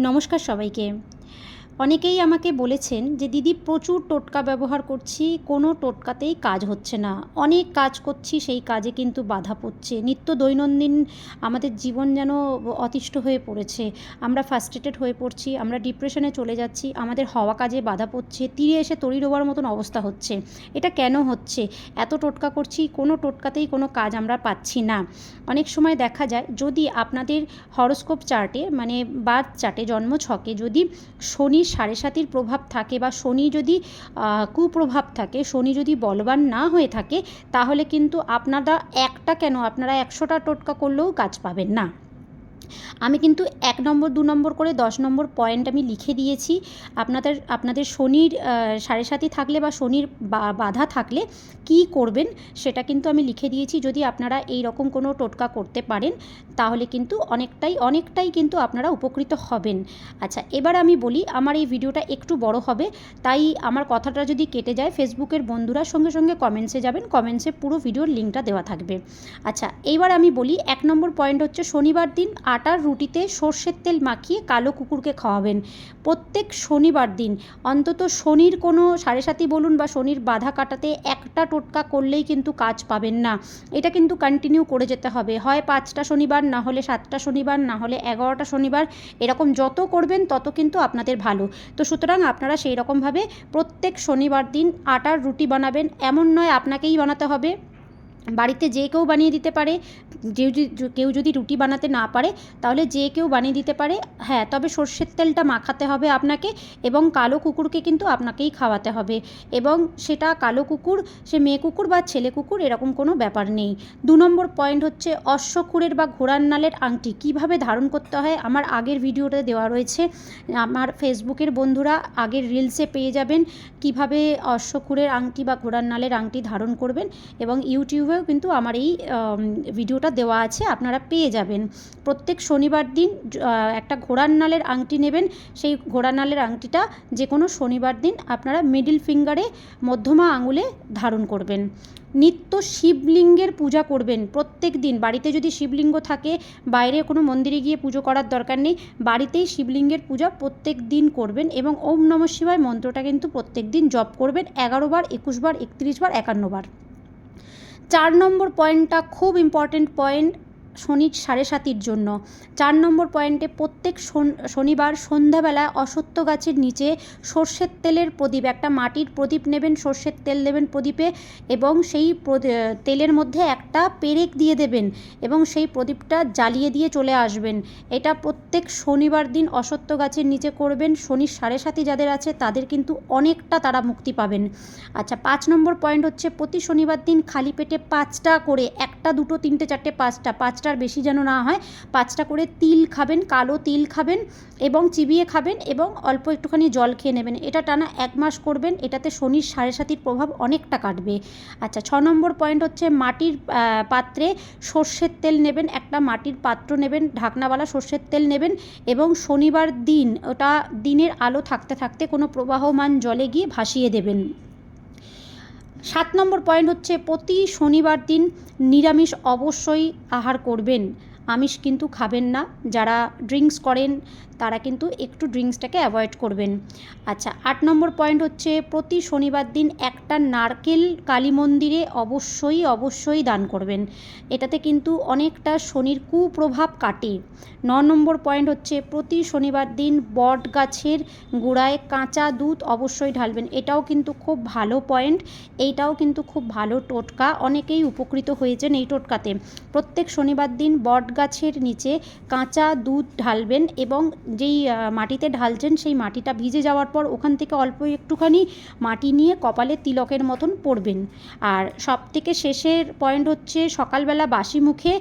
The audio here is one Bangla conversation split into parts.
নমস্কার সবাইকে। অনেকেই আমাকে বলেছেন যে, দিদি, প্রচুর টোটকা ব্যবহার করছি, কোনো টোটকাতেই কাজ হচ্ছে না। অনেক কাজ করছি, সেই কাজে কিন্তু বাধা পড়ছে। নিত্য দৈনন্দিন আমাদের জীবন যেন অতিষ্ঠ হয়ে পড়েছে। আমরা ফার্স্ট্রেটেড হয়ে পড়ছি, আমরা ডিপ্রেশনে চলে যাচ্ছি, আমাদের হওয়া কাজে বাধা পড়ছে, তীরে এসে তরি ডোবার মতন অবস্থা হচ্ছে। এটা কেন হচ্ছে? এত টোটকা করছি, কোনো টোটকাতেই কোনো কাজ আমরা পাচ্ছি না। অনেক সময় দেখা যায়, যদি আপনাদের হরোস্কোপ চার্টে মানে বার্থ চার্টে জন্ম ছকে যদি শনির সাড়ে সাতির প্রভাব থাকে বা শনি যদি কুপ্রভাব থাকে, শনি যদি বলবান না হয়ে থাকে, তাহলে কিন্তু আপনারা একটা কেন? আপনারা একশোটা টোটকা করলেও গাছ পাবেন না। আমি কিন্তু এক নম্বর, দু নম্বর করে দশ নম্বর পয়েন্ট আমি লিখে দিয়েছি। আপনাদের আপনাদের শনির সাড়ে সাতি থাকলে বা শনির বাধা থাকলে কি করবেন সেটা কিন্তু আমি লিখে দিয়েছি। যদি আপনারা এই রকম কোনো টোটকা করতে পারেন, তাহলে কিন্তু অনেকটাই অনেকটাই কিন্তু আপনারা উপকৃত হবেন। আচ্ছা এবার আমি বলি, আমার এই ভিডিওটা একটু বড় হবে, তাই আমার কথাটা যদি কেটে যায়, ফেসবুকের বন্ধুরা সঙ্গে সঙ্গে কমেন্টসে যাবেন কমেন্টসে পুরো ভিডিওর লিঙ্কটা দেওয়া থাকবে। আচ্ছা এইবার আমি বলি, এক নম্বর পয়েন্ট হচ্ছে শনিবার দিন আটার রুটিতে সর্ষের তেল মাখিয়ে কালো কুকুরকে খাওয়াবেন। প্রত্যেক শনিবার দিন, অন্তত শনির কোনো সাড়ে সাতি বলুন বা শনির বাধা কাটাতে একটা টোটকা করলেই কিন্তু কাজ পাবেন না। এটা কিন্তু কন্টিনিউ করে যেতে হবে। হয় পাঁচটা শনিবার, না হলে সাতটা শনিবার, না হলে এগারোটা শনিবার, এরকম যত করবেন তত কিন্তু আপনাদের ভালো। তো সুতরাং আপনারা সেই রকমভাবে প্রত্যেক শনিবার দিন আটার রুটি বানাবেন। এমন নয় আপনাকেই বানাতে হবে। বাড়িতে যে কেউ বানিয়ে দিতে পারে কেউ যদি রুটি বানাতে না পারে, তাহলে যে কেউ বানিয়ে দিতে পারে। হ্যাঁ তবে সর্ষের তেলটা মাখাতে হবে আপনাকে এবং কালো কুকুরকে কিন্তু আপনাকেই খাওয়াতে হবে। এবং সেটা কালো কুকুর, সে মেয়ে কুকুর বা ছেলে কুকুর এরকম কোনো ব্যাপার নেই। দু নম্বর পয়েন্ট হচ্ছে অশ্বক্ষুরের বা ঘোড়ার নালের আংটি কীভাবে ধারণ করতে হয়? আমার আগের ভিডিওটা দেওয়া রয়েছে। আমার ফেসবুকের বন্ধুরা আগের রিলসে পেয়ে যাবেন কীভাবে অশ্বক্ষুরের আংটি বা ঘোড়ার নালের আংটি ধারণ করবেন এবং ইউটিউবেও কিন্তু আমার এই ভিডিওটা দেওয়া আছে, আপনারা পেয়ে যাবেন। প্রত্যেক শনিবার দিন একটা ঘোড়ার নালের আংটি নেবেন, সেই ঘোড়ার নালের আংটিটা যে কোনো শনিবার দিন আপনারা মিডিল ফিঙ্গারে মধ্যমা আঙুলে ধারণ করবেন। নিত্য শিবলিঙ্গের পূজা করবেন প্রত্যেক দিন। বাড়িতে যদি শিবলিঙ্গ থাকে, বাইরে কোনো মন্দিরে গিয়ে পুজো করার দরকার নেই, বাড়িতেই শিবলিঙ্গের পূজা প্রত্যেক দিন করবেন এবং ওম নম শিবায় মন্ত্রটা কিন্তু প্রত্যেক দিন জপ করবেন এগারো বার, একুশ বার, একত্রিশ বার, একান্ন বার। চার নম্বর পয়েন্টটা খুব ইম্পর্টেন্ট পয়েন্ট শনির সাড়ে সাতির জন্য। চার নম্বর পয়েন্টে প্রত্যেক শন- শনিবার সন্ধ্যাবেলায় অসত্য গাছের নিচে সর্ষের তেলের প্রদীপ, একটা মাটির প্রদীপ নেবেন, সর্ষের তেল দেবেন প্রদীপে এবং সেই তেলের মধ্যে একটা পেরেক দিয়ে দেবেন এবং সেই প্রদীপটা জ্বালিয়ে দিয়ে চলে আসবেন। এটা প্রত্যেক শনিবার দিন অসত্য গাছের নিচে করবেন। শনির সাড়ে সাতি যাদের আছে, তাদের কিন্তু অনেকটা তারা মুক্তি পাবেন। আচ্ছা পাঁচ নম্বর পয়েন্ট হচ্ছে প্রতি শনিবার দিন খালি পেটে পাঁচটা করে, একটা, দুটো, তিনটে, চারটে, পাঁচটা পাঁচটার বেশি যেন না হয়, পাঁচটা করে তিল খাবেন, কালো তিল খাবেন এবং চিবিয়ে খাবেন এবং অল্প একটুখানি জল খেয়ে নেবেন। এটা টানা এক মাস করবেন, এটাতে শনির সাড়ে সাতির প্রভাব অনেকটা কাটবে। আচ্ছা ছ নম্বর পয়েন্ট হচ্ছে মাটির পাত্রে সর্ষের তেল নেবেন, একটা মাটির পাত্র নেবেন, ঢাকনাওয়ালা সর্ষের তেল নেবেন এবং শনিবার দিন, ওটা দিনের আলো থাকতে থাকতে কোনো প্রবাহমান জলে গিয়ে ভাসিয়ে দেবেন। সাত নম্বর পয়েন্ট হচ্ছে, প্রতি শনিবার দিন নিরামিষ অবশ্যই আহার করবেন। আমিষ কিন্তু খাবেন না। যারা ড্রিঙ্কস করেন তারা কিন্তু একটু ড্রিঙ্কসটাকে অ্যাভয়েড করবেন। আচ্ছা আট নম্বর পয়েন্ট হচ্ছে, প্রতি শনিবার দিন একটা নারকেল কালী মন্দিরে অবশ্যই অবশ্যই দান করবেন। এটাতে কিন্তু অনেকটা শনির কুপ্রভাব কাটে। ন নম্বর পয়েন্ট হচ্ছে, প্রতি শনিবার দিন বট গাছের গোড়ায় কাঁচা দুধ অবশ্যই ঢালবেন। এটাও কিন্তু খুব ভালো পয়েন্ট। এইটাও কিন্তু খুব ভালো টোটকা। অনেকেই উপকৃত হয়েছেন এই টোটকাতে। প্রত্যেক শনিবার দিন বট গাছের নিচে কাঁচা দুধ ঢালবেন এবং যেই মাটিতে ঢালছেন সেই মাটিটা ভিজে যাওয়ার পর ওখান থেকে অল্প একটুখানি মাটি নিয়ে কপালে তিলকের মতন পড়বেন। আর সব থেকে শেষের পয়েন্ট হচ্ছে সকালবেলা বাসি মুখে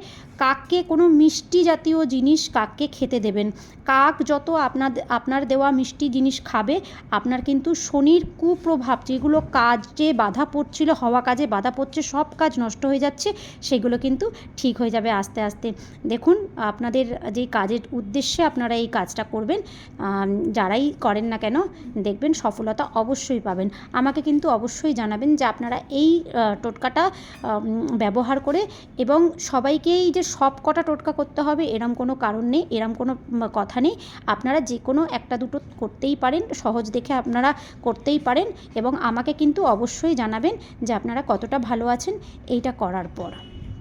কাককে কোনো মিষ্টি জাতীয় জিনিস কাককে খেতে দেবেন। কাক যত আপনার আপনার দেওয়া মিষ্টি জিনিস খাবে, আপনার কিন্তু শনির কুপ্রভাব, যেগুলো কাজে বাধা পড়ছিল, হওয়া কাজে বাধা পড়ছে, সব কাজ নষ্ট হয়ে যাচ্ছে, সেগুলো কিন্তু ঠিক হয়ে যাবে আস্তে আস্তে। দেখুন, আপনাদের যেই কাজের উদ্দেশ্যে আপনারা এই কাজটা করবেন যারাই করেন না কেন, দেখবেন সফলতা অবশ্যই পাবেন। আমাকে কিন্তু অবশ্যই জানাবেন যে আপনারা এই টোটকাটা ব্যবহার করে এবং সবাইকেই যে সব কটা টোটকা করতে হবে এরম কোনো কারণ নেই, এরম কোনো কথা নেই। আপনারা যে কোনো একটা দুটো করতেই পারেন, সহজ দেখে আপনারা করতেই পারেন এবং আমাকে কিন্তু অবশ্যই জানাবেন যে আপনারা কতটা ভালো আছেন, এইটা করার পর।